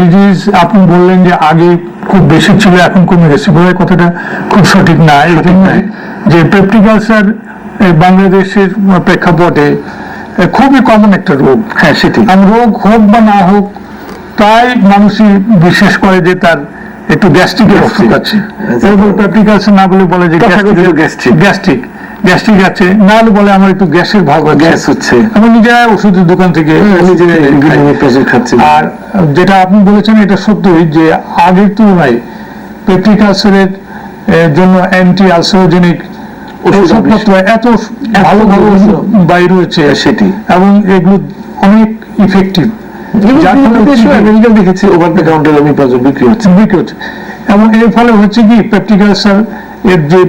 Disease আপনি বললেন যে আগে খুব বেশি ছিল এখন কমে গেছে। বোধহয় কথাটা খুব সঠিক না। এই জন্যে যে বাংলাদেশের প্রেক্ষাপটে খুবই কমন একটা রোগ। হ্যাঁ সেটি রোগ হোক বা না হোক প্রায় মানুষই বিশ্বাস করে যে তার একটু গ্যাস্ট্রিকের অসুখ আছে। এরপর পেপটিক আলসার না বলে বলে যে gastric। গ্যাস্ট্রিক গ্যাস্ট্রিক আছে না হলে বলে আমার একটু গ্যাসের আছে গ্যাস হচ্ছে। আমি নিজের ওষুধের দোকান থেকে খাচ্ছে। আর যেটা আপনি বলেছেন এটা সত্যই যে আগের তুলনায় পেপটিক আলসারের জন্য অ্যান্টি আলসারোজেনিক ওষুধপত্র এত ভালো ভালো ওষুধ বাইর হয়েছে সেটি। এবং এগুলো অনেক ইফেক্টিভ দেখেছি ওভার দ্য কাউন্টার আমি বিক্রি হচ্ছে। বিক্রি হচ্ছে। এবং এর ফলে হচ্ছে কি পেপটিক আলসার এর যে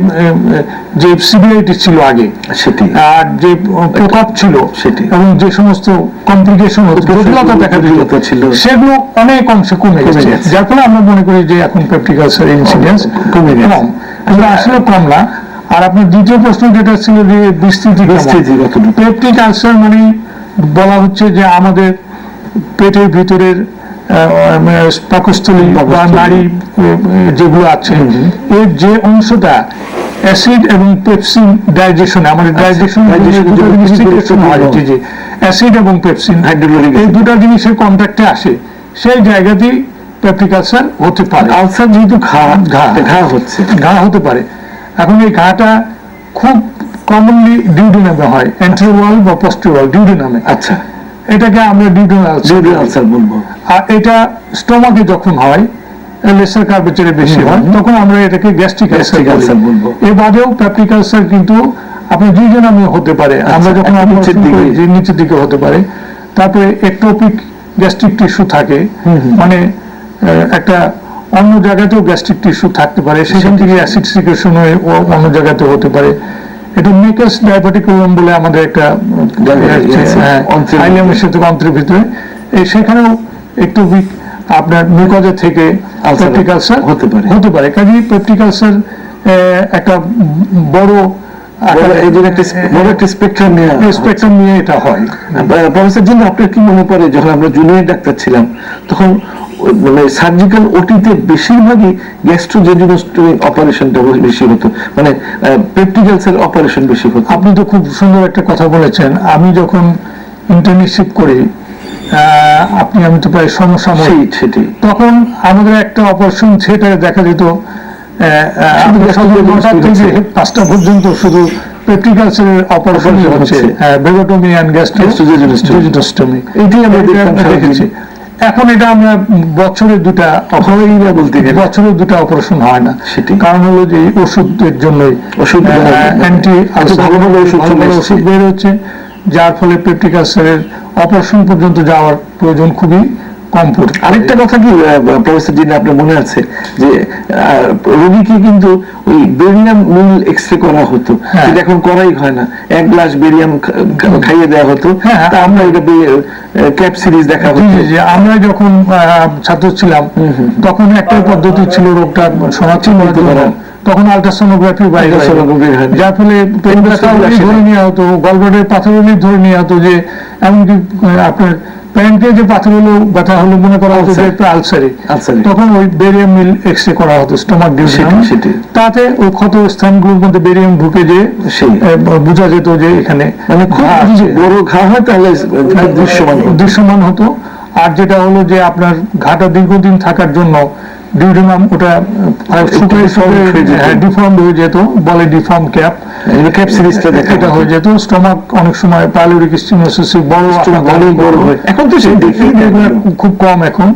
যে ছিল আগে সেটি আর যে ছিল সেটি। এবং যে সমস্ত কমপ্লিকেশন জটিলতা দেখা ছিল। সেগুলো অনেক অংশে কমে গেছে। যার ফলে আমরা মনে করি যে এখন পেপটিক আলসার ইনসিডেন্স কমে গেছে। কিন্তু আসলে কম না আর আপনার দ্বিতীয় প্রশ্ন যেটা ছিল যে বিস্তৃতি? পেপটিক আলসার মানে বলা হচ্ছে যে আমাদের পেটের ভিতরের পাকস্থলী বা নারী যেগুলো আছে এর যে অংশটা অ্যাসিড এবং পেপসিন ডাইজেশন আমাদের ডাইজেশন হয় জি অ্যাসিড এবং পেপসিন এই। দুটো জিনিসের কন্ট্যাক্টে আসে। সেই জায়গাতেই পেপটিক আলসার হতে পারে। আলসার যেহেতু ঘা ঘা। ঘা হচ্ছে। ঘা হতে পারে। এখন এই ঘাটা খুব কমনলি ডিউডি নামে হয় অ্যান্টিওয়াল বা পোস্টিওয়াল ডিউডিনামে আচ্ছা। এটাকে আমরা ডিউডিনাল আলসার বলব। আর এটা স্টোমাকে যখন হয় লেসার কার্বেচারে বেশি হয় তখন আমরা এটাকে গ্যাস্ট্রিক ulcer বলব। বাদেও প্যাপটিক আলসার কিন্তু ডিউডিনামে হতে পারে। আমরা যখন নিচের দিকে। নিচের দিকে হতে পারে তারপরে একটোপিক গ্যাস্ট্রিক টিস্যু থাকে। মানে একটা অন্য জায়গাতেও গ্যাস্ট্রিক টিস্যু থাকতে পারে। সেখান থেকে অ্যাসিড সিক্রেশন হয়ে অন্য জায়গাতে হতে পারে। এটা মেকাস ডায়াবেটিকুলাম বলে আমাদের একটা আইলিয়ামের সাথে অন্ত্রের ভিতরে। সেখানেও একটু আপনার থেকে পেপটিক আলসার হতে পারে। হতে পারে। কাজে পেপটিক আলসার একটা বড় স্পেকট্রাম নিয়ে এটা হয়। প্রফেসর আপনার কি মনে পড়ে? যখন আমরা জুনিয়র ডাক্তার ছিলাম তখন মানে সার্জিক্যাল ওটিতে বেশিরভাগই গ্যাস্ট্রোজেনিনোস্টমি অপারেশনটা বেশি হতো। মানে পেপটিক্যালসের অপারেশন বেশি হতো। আপনি তো খুব সুন্দর একটা কথা বলেছেন। আমি যখন ইন্টার্নশিপ করি আপনি আমি তো প্রায় সমসাময়িক। সেটি তখন আমাদের একটা অপারেশন থিয়েটারে দেখা যেত। পাঁচটা পর্যন্ত শুধু পেপটিকালচারের অপারেশন হচ্ছে। বেগোটমি অ্যান্ড আমরা দেখেছি। এখন এটা আমরা বছরে দুটা হয়ই না বলতে গেলে। বছরে দুটা অপারেশন হয় না সেটি। কারণ হলো যে ওষুধের জন্যই ওষুধ অ্যান্টি ভালো ভালো ওষুধ। ওষুধ বের হচ্ছে যার ফলে পেপটিক অপারেশন পর্যন্ত যাওয়ার প্রয়োজন খুবই কম পড়ে আরেকটা কথা কি প্রফেসর জিন আপনার মনে আছে যে রোগীকে কিন্তু ওই বেরিয়াম মিল এক্স রে করা হতো হ্যাঁ। যেটা এখন করাই হয় না এক গ্লাস বেরিয়াম খাইয়ে দেওয়া হতো হ্যাঁ। তা আমরা এটা ক্যাপ সিরিজ দেখা হতো জি। আমরা যখন ছাত্র ছিলাম তখন একটা পদ্ধতি ছিল রোগটা শনাক্ত করা। তখন আলট্রাসোনোগ্রাফি হয়। হয়। যার ফলে। ধরে নেওয়া হতো গলব্লাডের পাথর হলেই ধরে নেওয়া হতো যে এমনকি আপনার প্যান্টে যে পাথর হলো ব্যথা হলো মনে করা হতো যে একটু আলসারে তখন ওই বেরিয়াম মিল করা হতো স্টোমাক ডিভিশন। তাতে ওই ক্ষত স্থানগুলোর মধ্যে বেরিয়াম ঢুকে যে বোঝা যেত যে এখানে মানে খুব। বড় ঘা হয় তাহলে দৃশ্যমান দৃশ্যমান হতো। আর যেটা হলো যে আপনার ঘাটা দীর্ঘদিন থাকার জন্য ডিউডিনাম ওটা শুকিয়ে হয়ে। ডিফর্ম হয়ে যেত বলে ডিফর্ম ক্যাপ ক্যাপ সিরিজটা দেখা এটা হয়ে যেত স্টমাক অনেক সময় পাইলোরিক স্টিনোসিস বড় বড় হয়। এখন তো সেই। খুব কম এখন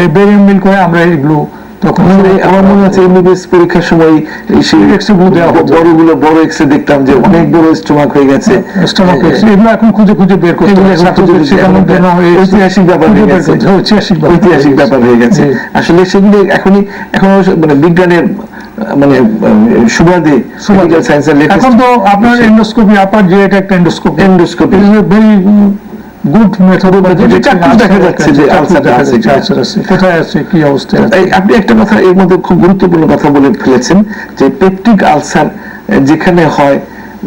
এই বেরিয়াম মিল করে আমরা এগুলো তখন আমাদের আমার মনে আছে এমবিবিএস পরীক্ষার সময় সেই গুলো দেওয়া হতো। বড়গুলো বড় এক্সরে দেখতাম যে অনেক বড় স্টোমাক হয়ে গেছে। স্টোমাক এগুলো এখন খুঁজে খুঁজে বের করতে ঐতিহাসিক ব্যাপার হয়ে গেছে। ঐতিহাসিক ব্যাপার হয়ে গেছে। আসলে সেগুলো এখনই এখন মানে বিজ্ঞানের মানে সুবাদে সায়েন্সের এখন তো আপনার এন্ডোস্কোপি আপার যে এটা একটা endoscopy Endoscopy। Very good method দেখা যাচ্ছে যে ulcer আছে। কিনা। কোথায় আছে কি অবস্থায় আছে আপনি একটা কথা এর মধ্যে খুব গুরুত্বপূর্ণ কথা বলে ফেলেছেন যে পেপটিক আলসার যেখানে হয়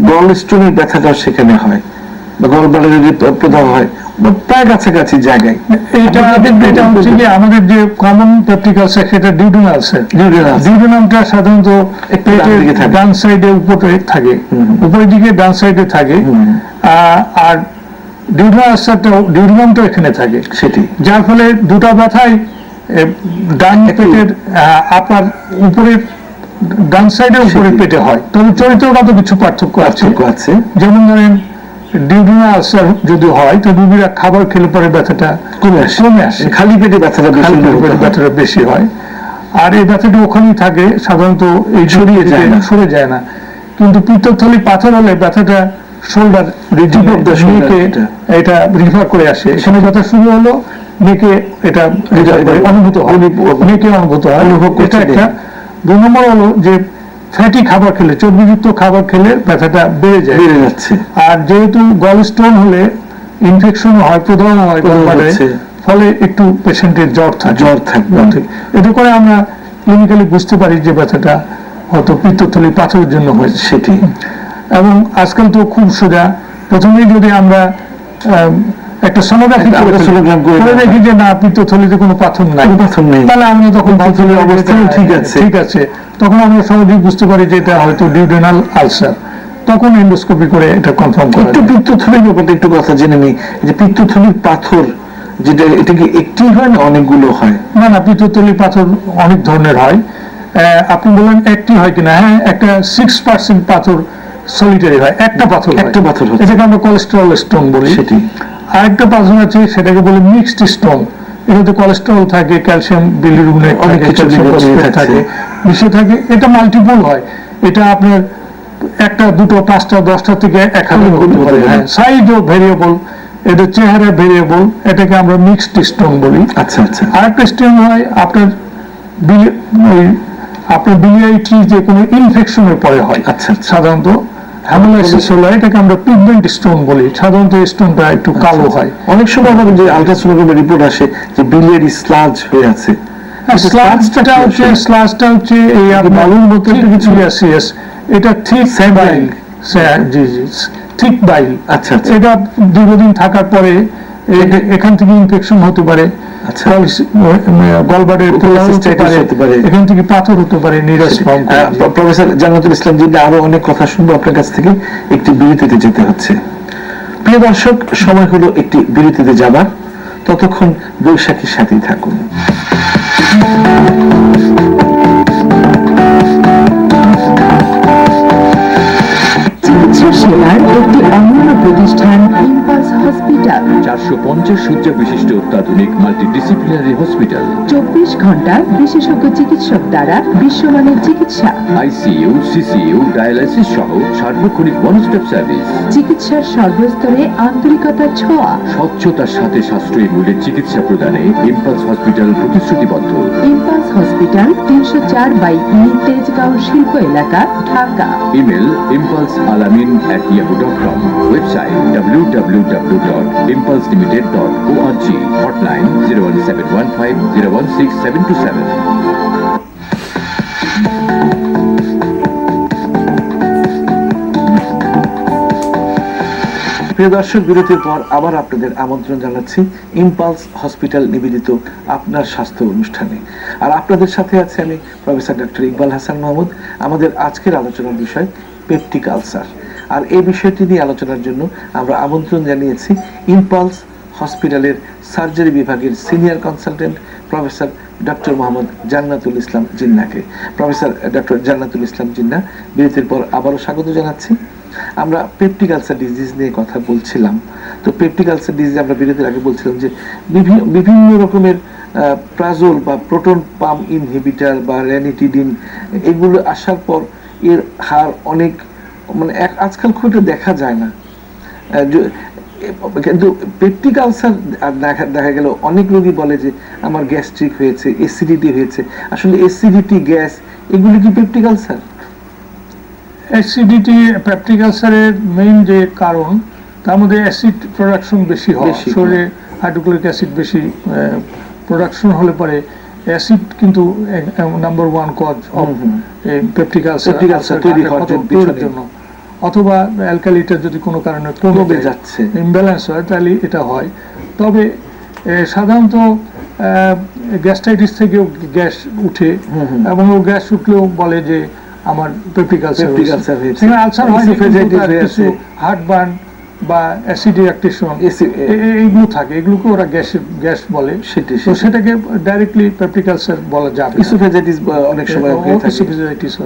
গল স্টোনের ব্যথাটাও সেখানে হয় প্রদাহ হয় প্রায় কাছাকাছি জায়গায়। এটা এটা হচ্ছে কি আমাদের যে কমন পেপটিক আলসার সেটা আলসার। সাধারণত ডান সাইডে উপরে থাকে। উপরের দিকে ডান সাইডে থাকে। আর ডিউডেনাল আলসারটা ডিউডেনামটা এখানে থাকে সেটি। যার ফলে দুটা ব্যথায় ডান পেটের আপার উপরে ডান সাইডে উপরে পেটে হয়। তবে চরিত্রগত কিছু পার্থক্য আছে। পার্থক্য আছে। যেমন ধরেন ডিউডিনা আলসার যদি হয় তো রুগীরা খাবার খেলে পরে ব্যথাটা কমে আসে। কমে আসে। খালি পেটে ব্যথাটা খালি পেটে। ব্যথাটা বেশি হয়। আর এই ব্যথাটা ওখানেই থাকে সাধারণত এই সরিয়ে যায় না। সরে যায় না। কিন্তু পিত্তথলি পাথর হলে ব্যথাটা শোল্ডার নেকে এটা। এটা রিফার করে আসে। এখানে ব্যথা শুরু হলো নেকে এটা এটা- এটা এটা অনুভূত হয়। নেকে অনুভূত হয়। এটা একটা দুই নম্বর হলো যে ফ্যাটি খাবার খেলে চর্বিযুক্ত খাবার খেলে ব্যথাটা বেড়ে যায়। বেড়ে যাচ্ছে। আর যেহেতু গল স্টোন হলে ইনফেকশন হয় প্রদাহ হয়। ফলে একটু পেশেন্টের জ্বর থাকে। জ্বর থাকবে। এতে করে আমরা ক্লিনিক্যালি বুঝতে পারি যে ব্যথাটা হয়তো পিত্তথলি পাথরের জন্য হয়েছে। সেটি। এবং আজকাল তো খুব সোজা। প্রথমেই যদি আমরা একটা সোনোগ্রাফি করে দেখি যে না পিত্তথলিতে কোনো পাথর নাই। পাথর নেই। তাহলে আমরা তখন যে অবস্থাও ঠিক আছে। ঠিক আছে। তখন আমরা সহজেই বুঝতে পারি যে এটা হয়তো ডিউডেনাল আলসার তখন এন্ডোস্কোপি করে এটা কনফার্ম করা একটু পিত্তথলির ব্যাপারে একটু কথা জেনে নিই। যে পিত্তথলির পাথর যেটা এটা কি একটি হয় না অনেকগুলো হয়? না না পিত্তথলি পাথর অনেক ধরনের হয়। আহ, আপনি বলেন একটি হয় কিনা? হ্যাঁ একটা সিক্স পার্সেন্ট পাথর সলিটারি হয় একটা পাথর একটা পাথর। এটাকে আমরা কোলেস্টেরল স্টোন বলি। সেটি। আরেকটা পাথর আছে সেটাকে বলে মিক্সড স্টোন এটাতে কোলেস্টেরল থাকে ক্যালসিয়াম বিলিরুবিনেট অনেক কিছু। থাকে। মিশে থাকে এটা মাল্টিপল হয়। এটা আপনার একটা দুটো পাঁচটা দশটা থেকে এক হাজার হ্যাঁ। সাইজও ভেরিয়েবল এটা চেহারা ভেরিয়েবল এটাকে আমরা মিক্সড স্টোন বলি। আচ্ছা আচ্ছা। আরেকটা স্টোন হয় আপনার ওই আপনার বিলিয়ারি যে কোনো ইনফেকশনের পরে হয়। আচ্ছা, আচ্ছা। সাধারণত হ্যামোলাইসিস হলে এটাকে আমরা পিগমেন্ট স্টোন বলি। সাধারণত স্টোনটা একটু কালো হয়। অনেক সময় যে আলট্রাসোনোগ্রামের রিপোর্ট আসে যে বিলিয়ারি স্লাজ হয়ে আছে। স্লাজটা হচ্ছে স্লাজটা হচ্ছে এই বালুর মতো কিছু? এটা ঠিক বাইল জি জি। ঠিক বাইল আচ্ছা আচ্ছা। এটা দীর্ঘদিন থাকার পরে এখান থেকে ইনফেকশন হতে পারে। আচ্ছা। পারে। এখান থেকে পাথর হতে পারে নিরাশ। প্রফেসর জান্নাতুল ইসলাম জি আরও অনেক কথা শুনব আপনার কাছ থেকে। একটি বিরতিতে যেতে হচ্ছে। প্রিয় দর্শক সময় হলো একটি বিরতিতে যাবার। ততক্ষণ বৈশাখীর সাথেই থাকুন। পঞ্চাশ শয্যা বিশিষ্ট অত্যাধুনিক মাল্টিডিসিপ্লিনারি হসপিটাল চব্বিশ ঘণ্টা বিশেষজ্ঞ চিকিৎসক দ্বারা বিশ্বমানের চিকিৎসা। আইসিইউ সিসিইউ ডায়ালাইসিস সহ সার্বক্ষণিক ওয়ান স্টপ সার্ভিস চিকিৎসার সর্বস্তরে আন্তরিকতার ছোঁয়া। স্বচ্ছতার সাথে সাশ্রয়ী মূল্যে চিকিৎসা প্রদানে ইম্পালস হসপিটাল প্রতিশ্রুতিবদ্ধ। ইম্পালস হসপিটাল তিনশো চার বাই ই তেজগাঁও শিল্প এলাকা Dhaka. Email Impulse Alamin at Yahoo dot com website W W W dot Impulse limited dot O R G hotline zero one seven one five zero one six seven two seven প্রিয় দর্শক, বিরতির পর আবার আপনাদের আমন্ত্রণ জানাচ্ছি impulse hospital নিবেদিত আপনার স্বাস্থ্য অনুষ্ঠানে। আর আপনাদের সাথে আছে আমি প্রফেসর ডক্টর ইকবাল হাসান মাহমুদ। আমাদের আজকের আলোচনার বিষয় পেপটিক আলসার। আর এই বিষয়টি নিয়ে আলোচনার জন্য আমরা আমন্ত্রণ জানিয়েছি ইম্পালস হসপিটালের সার্জারি বিভাগের senior consultant professor doctor Mohammad Jannatul Islam জিন্নাকে। Professor doctor Jannatul Islam Jinnah, বিরতির পর আবারও স্বাগত জানাচ্ছি। আমরা পেপটিক আলসার ডিজিজ নিয়ে কথা বলছিলাম। তো পেপটিক আলসার ডিজিজ আমরা বিরতির আগে বলছিলাম যে বিভি- বিভিন্ন রকমের প্রাজোল বা প্রোটন পাম ইনহিবিটার বা র্যানিটিডিন এগুলো আসার পর এর হার অনেক মানে এক আজকাল খুব দেখা যায় না। কিন্তু পেপটিক আলসার দেখা দেখা গেল অনেক রোগী বলে যে আমার গ্যাস্ট্রিক হয়েছে এসিডিটি হয়েছে। আসলে এসিডিটি গ্যাস এগুলি কি পেপটিক আলসার অ্যাসিডিটি পেপটিক আলসারের মেইন যে কারণ তার মধ্যে অ্যাসিড প্রোডাকশন বেশি হয়। বেশি হয়। শরীরে হাইড্রোক্লোরিক অ্যাসিড বেশি প্রোডাকশন হলে পরে অ্যাসিড কিন্তু নাম্বার ওয়ান কজ অফ। পেপটিক আলসার তৈরি হওয়ার জন্য অথবা অ্যালকালিটা যদি কোনো কারণে কমে যাচ্ছে। ইমব্যালেন্স হয় তাহলে এটা হয় তবে সাধারণত গ্যাস্ট্রাইটিস থেকেও গ্যাস উঠে এবং ও গ্যাস উঠলেও বলে যে আমার পেপটিক আলসার আলসার হয়। হার্ট বার্ন বা অ্যাসিড রিয়াকটেশন Acid- এইগুলো থাকে এগুলোকে ওরা গ্যাস গ্যাস বলে সেটাই, তো সেটাকে ডাইরেক্টলি পেপটিক বলা যাবে না। ইসোফেজাইটিস অনেক সময় থাকে।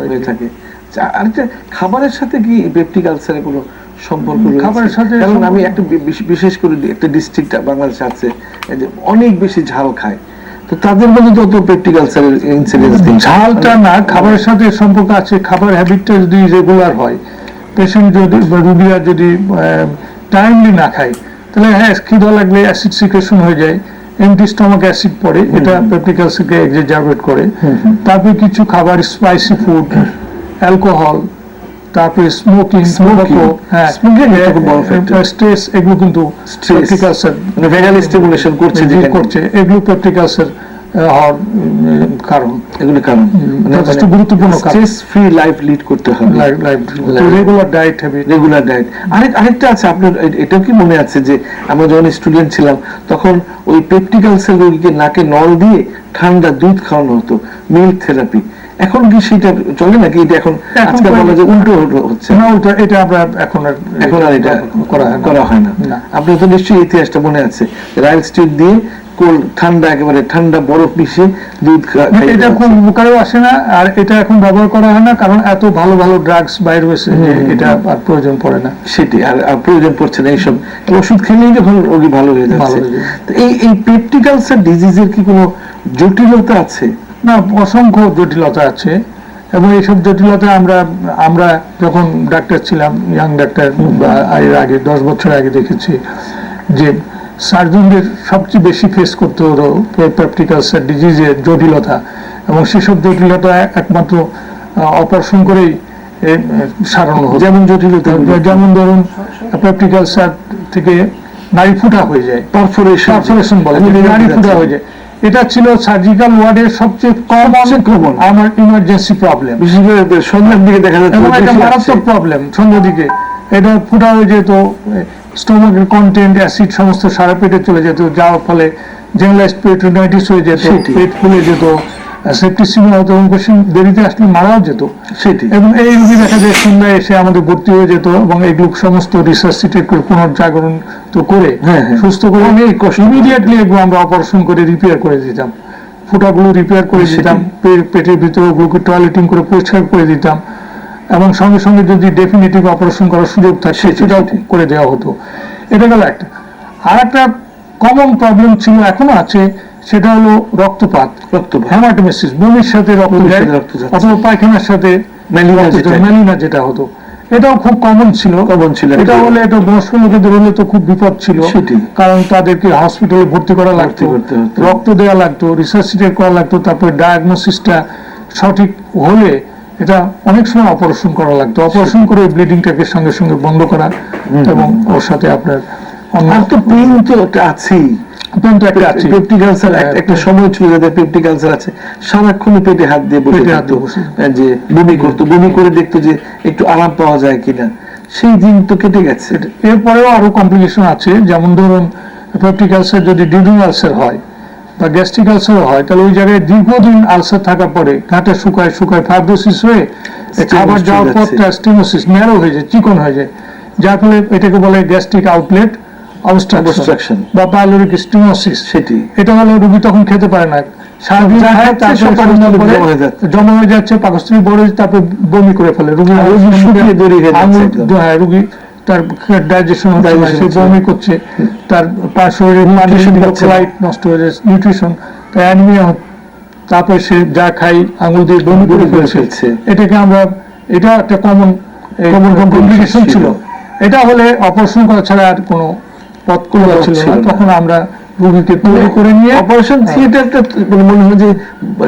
হয়ে থাকে। আচ্ছা, আরেকটা খাবারের সাথে কি পেপটিক আলসারের কোনো সম্পর্ক খাবারের সাথে কারণ আমি একটা বিশেষ করে একটা ডিস্ট্রিক্ট বাংলাদেশে আছে এই যে অনেক বেশি ঝাল খায়। তো তাদের মধ্যে তো অত পেপটিক আলসারের ইনসিডেন্স ঝালটা না খাবারের সাথে সম্পর্ক আছে খাবার হ্যাবিটটা যদি রেগুলার হয় পেশেন্ট যদি বা রুগীরা যদি টাইমলি না খায় তাহলে হ্যাঁ খিদা লাগলে অ্যাসিড সিক্রেশন হয়ে যায় এমটি স্টমাক অ্যাসিড পড়ে এটা পেপটিক অ্যাসিডকে এক্সাজারবেট করে তারপরে কিছু খাবার স্পাইসি ফুড অ্যালকোহল তারপরে স্মোকিং. হ্যাঁ factor. স্ট্রেস এগুলো কিন্তু. পেপটিক আলসার মানে ভেগাল স্টিমুলেশন করছে করছে এগুলো পেপটিক হওয়ার কারণ এগুলো কারণ। মানে যথেষ্ট গুরুত্বপূর্ণ স্ট্রেস ফ্রি লাইফ লিড করতে হবে। Regular diet habit regular diet আরেক আরেকটা আছে আপনার এটাও কি মনে আছে যে আমরা যখন স্টুডেন্ট ছিলাম তখন ওই পেপটিক আলসার রোগীকে নাকে নল দিয়ে ঠান্ডা দুধ খাওয়ানো হতো মিল্ক থেরাপি এখন কি সেটা চলে নাকি? এটা এখন আজকাল বলা যে উল্টো হচ্ছে। না ওটা এটা আমরা এখন আর এখন আর এটা করা হয় না। করা হয় না। না। আপনার তো নিশ্চয়ই ইতিহাসটা মনে আছে। রাইল স্ট্রিট দিয়ে কোল ঠান্ডা একেবারে ঠান্ডা বরফ মিশিয়ে দুধ এটা খুব উপকারেও আসে না আর এটা এখন ব্যবহার করা হয় না কারণ এত ভালো ভালো ড্রাগস বাইরে হয়েছে এটা আর প্রয়োজন পড়ে না। সেটি আর প্রয়োজন পড়ছে না এইসব। ওষুধ খেলেই যখন রোগী ভালো হয়ে যাচ্ছে। এই এই পেপটিক আলসার ডিজিজের কি কোনো জটিলতা আছে? না অসংখ্য জটিলতা আছে এবং এইসব জটিলতা আমরা আমরা যখন ডাক্তার ছিলাম ইয়াং ডাক্তার বা এর আগে দশ বছর আগে দেখেছি যে সার্জনদের সবচেয়ে বেশি ফেস করতে হলো পেপটিক আলসার ডিজিজের জটিলতা এবং সেসব জটিলতা একমাত্র অপারেশন করেই সারানো হতো যেমন জটিলতা যেমন ধরুন পেপটিক আলসার থেকে নারী ফুটা হয়ে যায়। পারফোরেশন পারফরেশন বলে নারী ফুটা হয়ে যায়। এটা ছিল সার্জিক্যাল ওয়ার্ডের সবচেয়ে কমন common। আমার ইমার্জেন্সি প্রবলেম বিশেষ করে সন্ধ্যার দিকে দেখা যাচ্ছে মারাত্মক প্রবলেম সন্ধ্যা দিকে। এটা ফুটা হয়ে যেত স্টোমাকের কন্টেন্ট অ্যাসিড সমস্ত সারা পেটে চলে যেত যাওয়ার ফলে জেনারেলাইজ পেট্রোনাইটিস হয়ে যেত পেট ফুলে যেত সেপ্টিসিমিয়া হতো এবং পেশেন্ট দেরিতে আসলে মারাও যেত। সেটি এবং এই রোগী দেখা যায় সন্ধ্যায় এসে আমাদের ভর্তি হয়ে যেত এবং এগুলো সমস্ত রিসার্সিটেট করে পুনর্জাগরণ তো করে হ্যাঁ, হ্যাঁ। সুস্থ করে কষ্ট ইমিডিয়েটলি এগুলো আমরা অপারেশন করে রিপেয়ার করে দিতাম। ফুটাগুলো রিপেয়ার করে দিতাম পেটের ভিতরে ওগুলোকে টয়লেটিং করে পরিষ্কার করে দিতাম। এবং সঙ্গে সঙ্গে যদি ডেফিনেটিভ অপারেশন করার সুযোগ থাকে সেটাই, সেটাও। করে দেওয়া হতো এটা গেল একটা আর একটা কমন প্রবলেম ছিল এখনও আছে সেটা হলো রক্তপাত রক্তপাত। হেমাটোমেসিস বমির সাথে রক্ত। অথবা পায়খানার সাথে ম্যালিনা যেটা। হতো এটাও খুব কমন ছিল কমন ছিল। এটা হলে এটা বয়স্ক লোকেদের হলে তো খুব বিপদ ছিল কারণ তাদেরকে হসপিটালে ভর্তি করা লাগতো রক্ত দেওয়া লাগতো রিসার্চ করা লাগতো তারপরে ডায়াগনোসিসটা সঠিক হলে এটা অনেক সময় অপারেশন করা লাগতো। অপারেশন করে ব্লিডিংটাকে সঙ্গে সঙ্গে বন্ধ করা এবং ওর সাথে আপনার অন্য তো পেইন তো একটা আছেই। একটা আছে পেপটিক আলসার হ্যাঁ, সময় ছিল আছে পেটে হাত দিয়ে বসে বসে। যে বমি করতো বমি করে দেখতো যে একটু আরাম পাওয়া যায় কিনা। সেই দিন তো কেটে গেছে। এরপরেও আরও কমপ্লিকেশন আছে। যেমন ধরুন পেপটিক আলসার যদি ডিউরিং আলসার হয় বা গ্যাস্ট্রিক আলসার হয় তাহলে ওই জায়গায় দীর্ঘদিন আলসার থাকার পরে ঘাটে শুকায় শুকায় ফাইব্রোসিস হয়ে খাবার যাওয়ার। পর স্টিমোসিস ন্যারো হয়ে যায় চিকন হয়ে যায়। যার ফলে এটাকে বলে গ্যাস্ট্রিক আউটলেট অবস্ট্রাকশন বা পাইলোরিক স্টিমোসিস সেটি। এটা হলে রোগী তখন খেতে পারে না। সারাদিন খায়, জমা হয়ে যাচ্ছে। জমা পাকস্থলী বড় তারপর বমি করে ফেলে। রোগী আর শুকিয়ে দড়ি হয়ে যাচ্ছে হ্যাঁ রোগী তার ডাইজেশন। বমি করছে। তার পার শরীরে Nutrition লাইট নষ্ট হয়ে যাচ্ছে নিউট্রিশন অ্যানিমিয়া তারপরে সে যা খাই আঙুল দিয়ে বমি করে করে ফেলছে। এটাকে আমরা এটা একটা কমন কমপ্লিকেশন ছিল। এটা হলে অপারেশন করা ছাড়া আর কোনো পথ পথ ছিল না। তখন আমরা রোগীকে তৈরি করে নিয়ে অপারেশন থিয়েটারটা মানে মনে হয় যে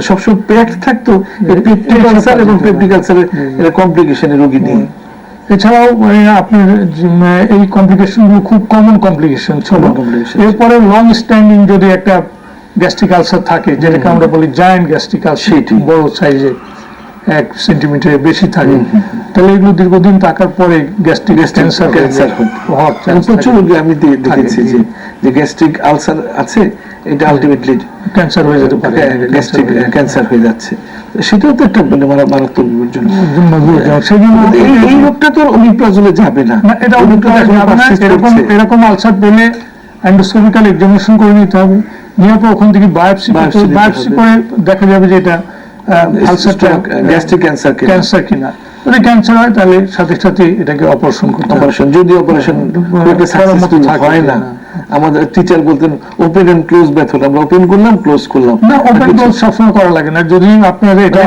সবসময় প্যাক থাকতো। পেপটিক আলসার এবং পেপটিক আলসারের রোগী নিয়ে। এছাড়াও আপনার এই কমপ্লিকেশনগুলো খুব কমন কমপ্লিকেশন ছিল। এরপরে লং স্ট্যান্ডিং যদি একটা গ্যাস্ট্রিক আলসার থাকে যেটাকে আমরা বলি জায়ান্ট গ্যাস্ট্রিক আলসার। বড় সাইজে এক সেন্টিমিটারের বেশি থাকে। তাহলে এগুলো দীর্ঘদিন থাকার পরে গ্যাস্ট্রিক ক্যান্সার ক্যান্সার প্রচুর রোগী আমি দেখেছি যে যে গ্যাস্ট্রিক আলসার আছে এটা আলটিমেটলি ক্যান্সার হয়ে যেতে পারে। গ্যাস্ট্রিক ক্যান্সার হয়ে যাচ্ছে। সেটাও তো একটা মানে মারাত্মক বিপজ্জনক এই রোগটা তো অমিপ্রাজলে যাবে না। না, এটা এখন যাবে না। এরকম এরকম আলসার পেলে এন্ডোস্কোপিক্যাল এক্সামিনেশন করে নিতে হবে। পর ওখান থেকে বায়োপসি বায়োপসি করে দেখা যাবে যে এটা ক্যান্সার কিনা। যদি ক্যান্সার হয় তাহলে সাথে সাথে এটাকে অপারেশন করতে অপারেশন যদি অপারেশন করার মতো সাকসেসফুল থাকে। হয় না না। আমাদের টিচার বলতেন ওপেন এন্ড ক্লোজ মেথড আমরা ওপেন করলাম ক্লোজ করলাম। না ওপেন ক্লোজ সবসময় করা লাগে না। যদি আপনার এটা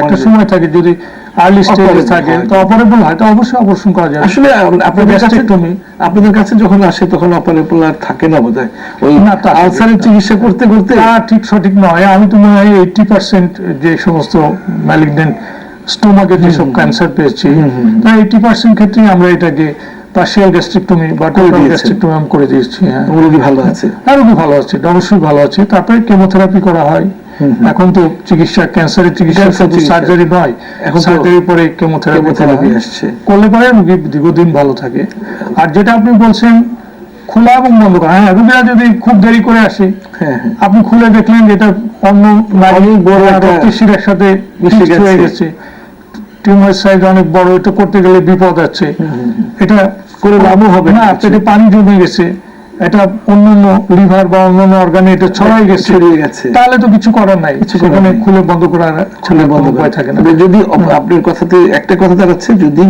একটা। সময় থাকে যদি আর্লি স্টেজে থাকে তো অপারেবল হয় তো অবশ্যই অপারেশন করা যাবে আসলে আপনাদের কাছে। আপনাদের কাছে যখন আসে তখন অপারেবল আর থাকে না বোধহয়। ওই আলসারের চিকিৎসা করতে করতে তা ঠিক সঠিক নয়। আমি তো মনে হয় এইটি পার্সেন্ট যে সমস্ত ম্যালিগনেন্ট স্টোমাকের যেসব ক্যান্সার পেয়েছি তা এইটি পার্সেন্ট ক্ষেত্রে আমরা এটাকে পার্শিয়াল গ্যাস্ট্রিকটমি বা টোটাল। গ্যাস্ট্রিকটমি আমি করে দিয়েছি হ্যাঁ। রোগী ভালো আছে। আরও কি ভালো আছে অবশ্যই ভালো আছে। তারপরে কেমোথেরাপি করা হয়। এখন তো চিকিৎসা ক্যান্সারের চিকিৎসা শুধু সার্জারি নয় এখন সার্জারি পরে কেমোথেরাপি আসছে। করলে পরে রোগী দীর্ঘদিন ভালো থাকে। আর যেটা আপনি বলছেন খোলা এবং বন্ধ করা। হ্যাঁ রোগীরা যদি খুব দেরি করে আসে হ্যাঁ হ্যাঁ। আপনি খুলে দেখলেন যে এটা অন্য অনেক বড় একটা রক্তের সাথে মিশে হয়ে গেছে। টিউমার সাইজ অনেক বড় এটা করতে গেলে বিপদ আছে। এটা করে লাভও হবে না না পেটে পানি জমে গেছে। এটা অন্যান্য লিভার বা অন্যান্য অর্গানে এটা ছড়াই গেছে। ছড়িয়ে গেছে। তাহলে তো কিছু করার নাই। সেখানে খুলে বন্ধ করার খুলে বন্ধ করে থাকে না। যদি আপনার কথাতে একটা কথা দাঁড়াচ্ছে যদি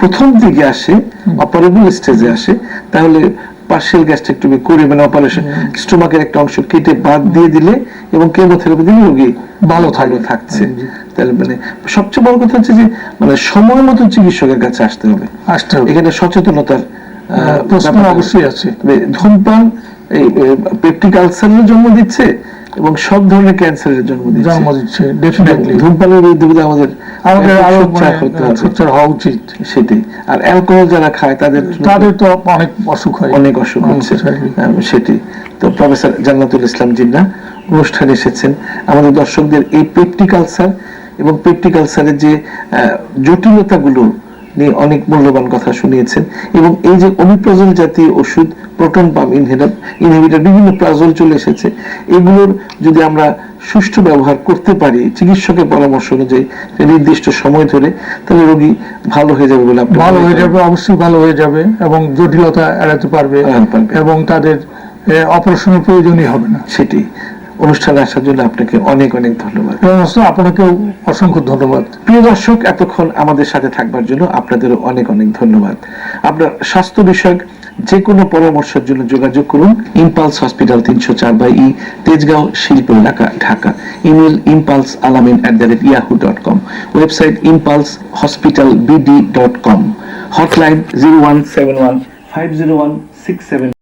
প্রথম দিকে আসে অপারেবল স্টেজে আসে তাহলে পার্শিয়াল গ্যাস্ট্রেক্টমি করে মানে অপারেশন স্টোমাকের একটা অংশ কেটে বাদ দিয়ে দিলে এবং কেমোথেরাপি দিলে রোগী ভালো ভালো থাকছে। তাহলে মানে সবচেয়ে বড় কথা হচ্ছে যে মানে সময় মতো চিকিৎসকের কাছে আসতে হবে। আসতে হবে। এখানে সচেতনতার প্রশ্ন অবশ্যই আছে। ধূমপান এই পেপটিক আলসারের জন্ম দিচ্ছে এবং সব ধরনের ক্যান্সারের জন্ম দিচ্ছে। জন্ম দিচ্ছে ডেফিনেটলি ধূমপানের বিরুদ্ধে আমাদের আমাদের আরও সোচ্চার মানে, হওয়া উচিত। সেটাই। আর অ্যালকোহল যারা খায় তাদের তাদের তো অনেক অসুখ হয়। অনেক অসুখ হচ্ছে। সেটি তো প্রফেসর জান্নাতুল ইসলাম জিন্না অনুষ্ঠানে এসেছেন। আমাদের দর্শকদের এই পেপটিক আলসার এবং পেপটিক আলসারের যে জটিলতাগুলো নিয়ে অনেক মূল্যবান কথা শুনিয়েছেন। এবং এই যে অমিপ্রাজল জাতীয় ওষুধ প্রোটন পাম্প ইনহেলার ইনহিবিটার বিভিন্ন প্রাজল চলে এসেছে। এগুলোর যদি আমরা সুষ্ঠু ব্যবহার করতে পারি চিকিৎসকের পরামর্শ অনুযায়ী নির্দিষ্ট সময় ধরে তাহলে রোগী ভালো হয়ে যাবে বলে ভালো হয়ে যাবে অবশ্যই ভালো হয়ে যাবে এবং জটিলতা এড়াতে পারবে এড়াতে পারবে। এবং তাদের অপারেশনের প্রয়োজনই হবে না। সেটি অনুষ্ঠানে আসার জন্য আপনাকে অনেক অনেক ধন্যবাদ। আপনাকেও অসংখ্য ধন্যবাদ। প্রিয় দর্শক এতক্ষণ আমাদের সাথে থাকবার জন্য আপনাদেরও অনেক অনেক ধন্যবাদ। আপনার স্বাস্থ্য বিষয়ক যে কোনো পরামর্শের জন্য যোগাযোগ করুন। ইম্পালস হসপিটাল তিনশো চার বাই ই তেজগাঁও শিল্প এলাকা Dhaka. Email Impulse Alamin at the rate Yahoo dot com website Impulse hospital BD dot com hotline zero one seven one five zero one six seven